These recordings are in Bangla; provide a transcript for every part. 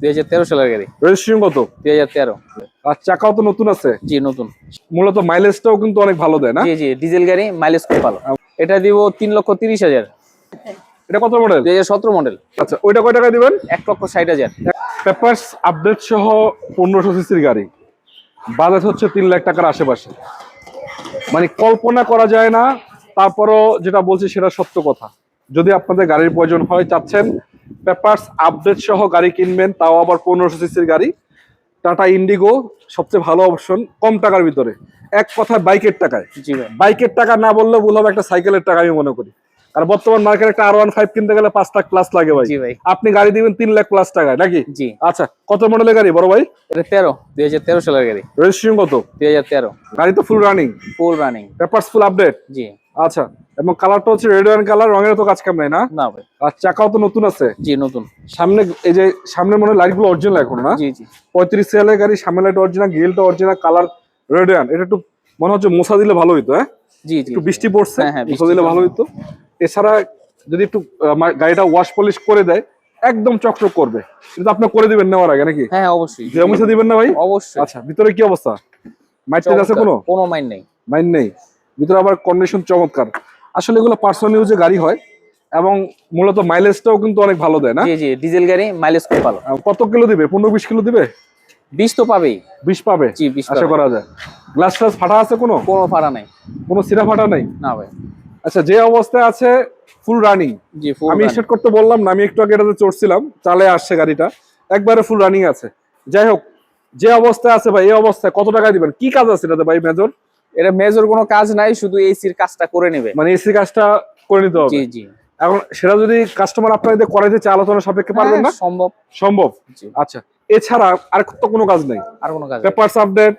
দুই হাজার তেরো সালের গাড়ি। রেজিস্ট্রেশন কত? দুই হাজার তেরো। আর চাকাও তো নতুন আছে? জি নতুন। মূলত মাইলেজটাও কিন্তু অনেক ভালো দেয় না? জি জি ডিজেল গাড়ি মাইলেজ খুব ভালো। এটা দিব তিন লক্ষ তিরিশ হাজার। এটা কত মডেল দুই হাজার সতেরো মডেল আচ্ছা ওইটা কয় টাকা দিবেন? এক লক্ষ ষাট হাজার। পেপারস আপডেট সহ পনেরোশো সিসির গাড়ি। বাজেট হচ্ছে তিন লাখ টাকার আশেপাশে। মানে কল্পনা করা যায় না তারপরও যেটা বলছি সেটা সত্য কথা। যদি আপনাদের গাড়ির প্রয়োজন হয় চাচ্ছেন পেপারস আপডেট সহ গাড়ি কিনবেন তাও আবার পনেরোশো সিসির গাড়ি। টাটা ইন্ডিগো সবচেয়ে ভালো অপশন কম টাকার ভিতরে। এক কথা বাইকের টাকায়। জি ভাই। বাইকের টাকা না বললে ভুল হবে একটা সাইকেলের টাকা আমি মনে করি। আর বর্তমান মার্কেটে একটা আর ওয়ান ফাইভ কিনতে গেলে পাঁচ লাখ প্লাস লাগে ভাই। আপনি গাড়ি দিবেন তিন লাখ প্লাস টাকায় নাকি? জি। আচ্ছা কত মডেলের গাড়ি বড় ভাই? এটা তেরো দুই হাজার তেরো সালের গাড়ি। রেজিস্ট্রেশন কত? দুই হাজার তেরো। গাড়ি তো full running full running papers full update জি। আচ্ছা। এবং কালারটা হচ্ছে রেড অ্যান্ড কালার রঙের তো কাজ কাম নাই না? না ভাই। আর চাকাও তো নতুন আছে? জি নতুন। সামনে এই যে সামনে মনে হয় লাইটগুলো অরিজিনাল এখন না? জি জি। পঁয়ত্রিশ সিএলের গাড়ি সামনে লাইট অরিজিনাল গ্রিলটা অরিজিনাল কালার রেড অ্যান্ড এটা একটু মনে হচ্ছে মোছা দিলে ভালো হইতো হ্যাঁ? জি জি একটু বৃষ্টি পড়ছে হ্যাঁ, হ্যাঁ, মোছা দিলে ভালো হইতো। এছাড়া যদি একটু গাড়িটা ওয়াশ পলিশ করে দেয় একদম চকচক করবে। কিন্তু আপনি করে দিবেন নেওয়ার আগে নাকি? হ্যাঁ অবশ্যই। যে মুছে দিবেন না ভাই? অবশ্যই। আচ্ছা ভিতরে কি অবস্থা? মাইট আছে কোনো? কোনো মাইন নেই। মাইন নেই। ভিতরে আবার কন্ডিশন চমৎকার। আসলে এগুলো পার্সোনাল ইউজে গাড়ি হয় এবং মূলত মাইলেজটাও কিন্তু অনেক ভালো দেয় না? জি জি ডিজেল গাড়ি মাইলেজ খুব ভালো। কত কিলো দিবে? পনেরো বিশ কিলো দিবে? বিশ তো পাবেই। বিশ পাবে? জি বিশ আশা করা যায়। গ্লাস ফ্লাস ফাটা আছে কোনো? কোনো ভাড়া নাই। কোনো সিরা ফাটা নেই? না ভাই। আচ্ছা যে অবস্থায় আছে ফুল রানিং জি ফুল আমি স্টার্ট করতে বললাম না আমি একটু আগে এটাতে চড়ছিলাম চালে আসছে গাড়িটা। একবারে ফুল রানিং আছে। যাই হোক যে অবস্থায় আছে ভাই এই অবস্থায় কত টাকা দিবেন? কি কাজ আছে এটাতে ভাই মেজর এটা মেজর কোনো কাজ নাই শুধু এসির কাজটা করে নেবে। মানে এসি কাজটা করে নিতে হবে। জি জি। এখন সেটা যদি কাস্টমার আপনাদের করাইতে চায় আলোচনা সাপেক্ষে পারবেন না? হ্যাঁ, সম্ভব। সম্ভব। জি। আচ্ছা এছাড়া আর তো কোনো কাজ নেই। আর কোনো কাজ পেপারস আপডেট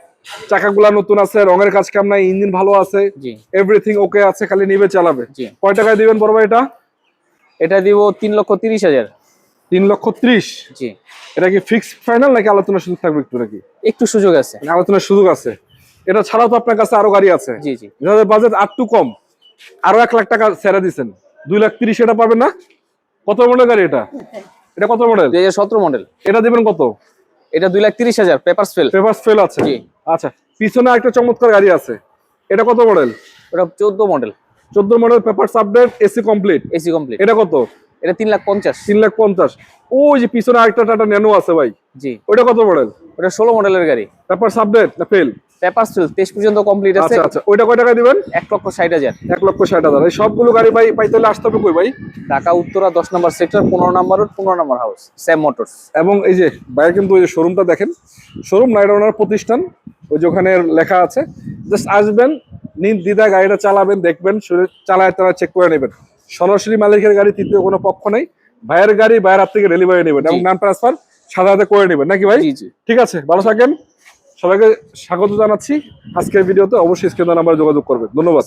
চাকাগুলা নতুন আছে রঙের কাজ কাম নাই ইঞ্জিন ভালো আছে জি। এভরিথিং ওকে আছে খালি নিবে চালাবে। জি। কয় টাকায় দিবেন বড় ভাই এটা? এটা দিব তিন লক্ষ তিরিশ হাজার। তিন লক্ষ ত্রিশ? জি। এটা কি ফিক্স ফাইনাল নাকি আলোচনা সুযোগ থাকবে একটু নাকি? একটু সুযোগ আছে। আলোচনার সুযোগ আছে। এটা ছাড়াও তো আপনার কাছে আরও গাড়ি আছে। জি জি। যাদের বাজেট আটটু কম। আরও এক লাখ টাকা ছেড়ে দিচ্ছেন দুই লাখ তিরিশ এটা পাবেন না? কত মডেল গাড়ি এটা? এটা কত মডেল দুই সতেরো মডেল এটা দিবেন কত? এটা দুই লাখ তিরিশ হাজার পেপার ফেল পেপার ফেল আছে। জি। আচ্ছা পিছনে একটা চমৎকার গাড়ি আছে। এটা কত মডেল এটা চোদ্দ মডেল চোদ্দ model paper update AC complete AC complete এটা কত? এটা তিন লাখ পঞ্চাশ। তিন লাখ পঞ্চাশ। ওই যে পিছনে আরেকটা টাটা ন্যানো আছে ভাই। জি। ওইটা কত মডেল ওটা ষোলো মডেলের গাড়ি। পেপার আপডেট না ফেল পেপার ফেল তেইশ পর্যন্ত কমপ্লিট আছে। আচ্ছা আচ্ছা। ওইটা কয় টাকা দিবেন? এক লক্ষ ষাট হাজার। এক লক্ষ ষাট হাজার। এই সবগুলো গাড়ি ভাই পাইতে হলে আসতে হবে কই ভাই? ঢাকা উত্তরা দশ নম্বর সেক্টর পনেরো নম্বর রোড পনেরো নম্বর হাউস স্যাম মোটরস এবং এই যে ভাইয়ের কিন্তু ওই যে শোরুমটা দেখেন। শোরুম ওনার প্রতিষ্ঠান। ওই যে ওখানে লেখা আছে। জাস্ট আসবেন নির্দ্বিধা গাড়িটা চালাবেন দেখবেন চালায় তারা চেক করে নেবেন। সরাসরি মালিকের গাড়ি তৃতীয় কোনো পক্ষ নেই। ভাইয়ের গাড়ি ভাইয়ের হাত থেকে ডেলিভারি নেবেন এবং নাম ট্রান্সফার হাতে করে নেবেন। নাকি ভাই? জি জি। ঠিক আছে ভালো থাকেন। সবাইকে স্বাগত জানাচ্ছি। আজকের ভিডিওতে অবশ্যই স্ক্রিন নাম্বারে যোগাযোগ করবে ধন্যবাদ।